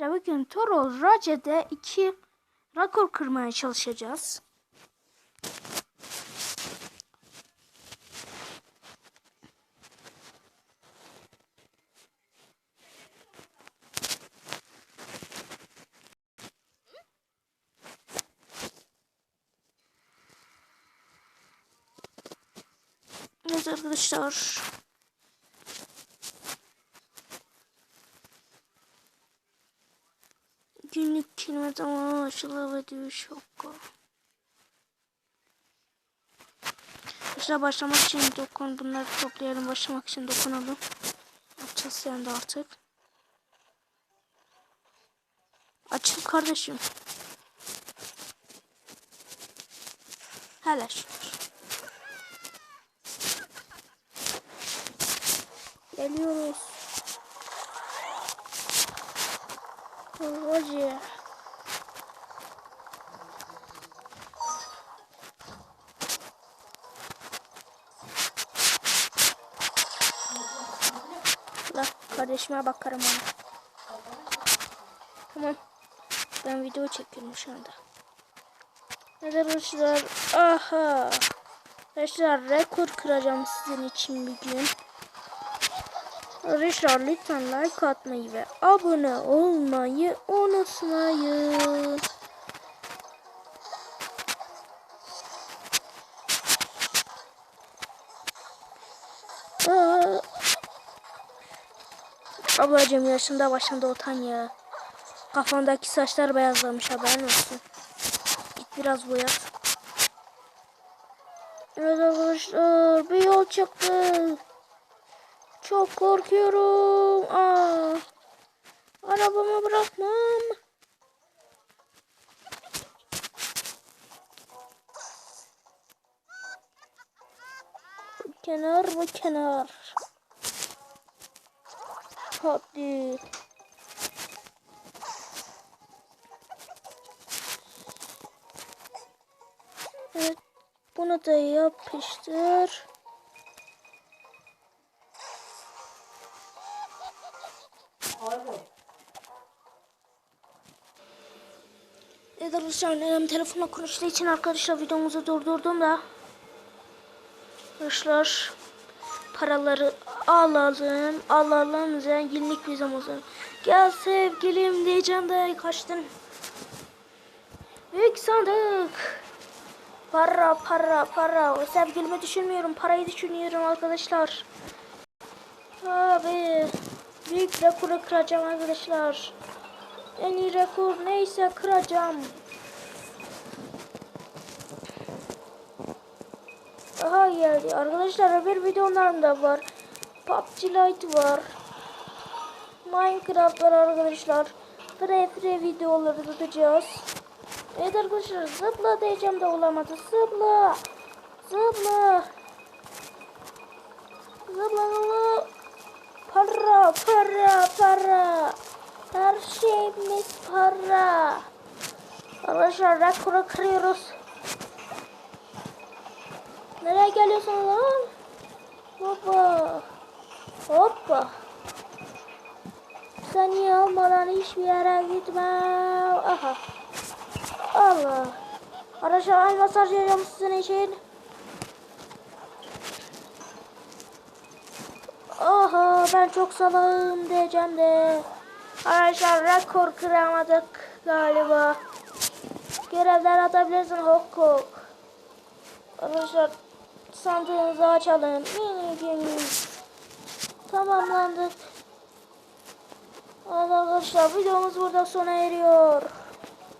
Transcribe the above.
Bugün Toro Race'de iki rekor kırmaya çalışacağız. Evet arkadaşlar. Kelime tamamı aşılı ve düğü şoku. Arkadaşlar başlamak için dokun. Bunları toplayalım. Başlamak için dokunalım. Açacağız yani de artık. Açıl kardeşim. Hele şükür. Geliyoruz. Roger. Kardeşime bakarım ona. Tamam. Ben video çekiyorum şu anda. Evet arkadaşlar. Aha. Arkadaşlar rekor kıracağım sizin için bir gün. Arkadaşlar lütfen like atmayı ve abone olmayı unutmayın. Ablacığım yaşında başında otan ya. Kafandaki saçlar beyazlamış haberin olsun. Git biraz boyat. Evet arkadaşlar bir yol çıktı. Çok korkuyorum. Aa, arabamı bırakmam. Kenar bu kenar. Hadi. Evet, bunu da yapıştır. Evet arkadaşlar annem telefonla konuştuğu için arkadaşlar videomuzu durdurdum da Arkadaşlar paraları alalım alalım zenginlik bizim olsun Gel sevgilim diyeceğim de kaçtın Büyük sandık Para para para sevgilimi düşünmüyorum parayı düşünüyorum arkadaşlar Abi büyük rekoru kıracağım arkadaşlar en iyi rekor neyse kıracağım. Aha geldi. Arkadaşlar öbür videolarım da var. PUBG Lite var. Minecraft var arkadaşlar. Free free videoları tutacağız. Evet arkadaşlar zıpla diyeceğim de olamadı. Zıpla. Zıpla. Zıpla zıpla. Para para para. Her şeyimiz para. Arkadaşlar rekoru kırıyoruz. Nereye geliyorsun lan? Hoppa. Hoppa. Seni almadan hiçbir yere gitmem. Aha. Allah. Arkadaşlar elmas harcayacağım sizin için. Aha ben çok salağım diyeceğim de. Arkadaşlar rekor kıramadık galiba. Görevler atabilirsin hok hok. Arkadaşlar sandığınızı açalım. Mini Tamamlandık. Arkadaşlar videomuz burada sona eriyor.